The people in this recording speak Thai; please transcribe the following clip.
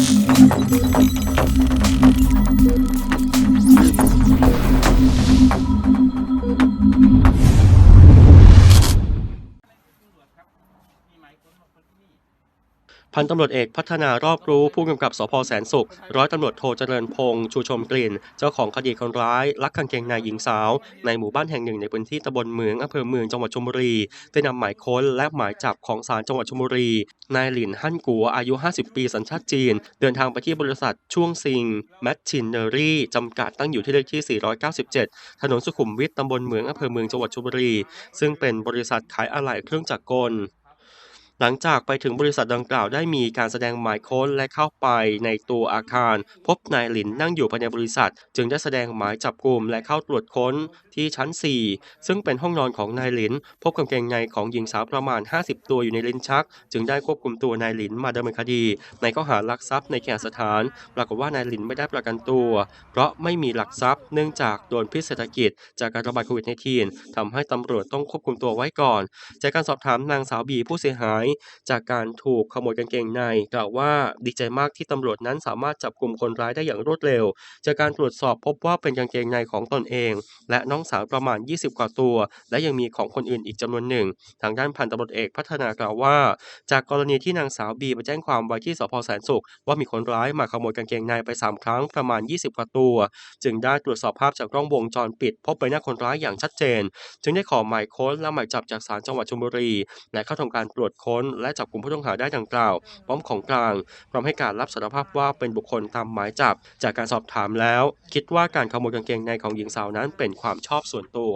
Thank you. พันตำรวจเอกพัฒนารอบรู้ผู้กำกับสพแสนสุข ร้อยตำรวจโทเจริญพงษ์ชูชมกลิ่น เจ้าของคดีคนร้ายลักกางเกงในหญิงสาว ในหมู่บ้านแห่งหนึ่งในพื้นที่ตำบลเมืองอำเภอเมืองจังหวัดชลบุรี ได้นำหมายค้นและหมายจับของศาลจังหวัดชลบุรี นายหลินฮั่นกัวอายุ 50 ปีสัญชาติจีน เดินทางไปที่บริษัทช่วงซิงแมชชินเนอรี่จำกัดตั้งอยู่ที่เลขที่ 497 ถนนสุขุมวิทตำบลเมืองอำเภอเมืองจังหวัดชลบุรี ซึ่งเป็นบริษัทขายอะไหล่เครื่องจักรกล หลังจากไปถึงบริษัทดังกล่าวได้มีการแสดงหมายค้นและเข้าไปในตัวอาคาร พบนายหลินนั่งอยู่ภายในบริษัท จึงได้แสดงหมายจับกลุ่มและเข้าตรวจค้นที่ชั้น 4 ซึ่งเป็นห้องนอนของนายหลิน พบกางเกงในของหญิงสาวประมาณ 50 ตัวอยู่ในลิ้นชัก จึงได้ควบคุมตัวนายหลินมาดำเนินคดี ในข้อหารักทรัพย์ในแคสถาน ปรากฏว่านายหลินไม่ได้ประกันตัว เพราะไม่มีหลักทรัพย์ เนื่องจากโดนพิษเศรษฐกิจ จากการระบาดโควิด -19 ทำให้ตำรวจต้องควบคุมตัวไว้ก่อน จากการสอบถามนางสาวบีผู้เสียหายจากการถูกขโมยกางเกงใน กล่าวว่าดีใจมากที่ตำรวจนั้นสามารถจับกลุ่มคนร้ายได้อย่างรวดเร็ว จากการตรวจสอบพบว่าเป็นกางเกงในของตนเอง และน้องสาวประมาณ 20 กว่าตัว และยังมีของคนอื่นอีกจำนวนหนึ่ง ทางด้านพันตำรวจเอกพัฒนากล่าวว่า จากกรณีที่นางสาวบีไปแจ้งความไว้ที่สพแสนสุข ว่ามีคนร้ายมาขโมยกางเกงในไป 3 ครั้งประมาณ 20 กว่าตัว จึงได้ตรวจสอบภาพจากกล้องวงจรปิด พบใบหน้าคนร้ายอย่างชัดเจน จึงได้ขอหมายค้นและหมายจับจากศาลจังหวัดชลบุรีและเข้าทำการตรวจค้นค้นและจับกลุ่มผู้ต้องหาได้ดังกล่าว พร้อมของกลาง พร้อมให้การรับสารภาพว่าเป็นบุคคลตามหมายจับ จากการสอบถามแล้ว คิดว่าการขโมยกางเกงในของหญิงสาวนั้นเป็นความชอบส่วนตัว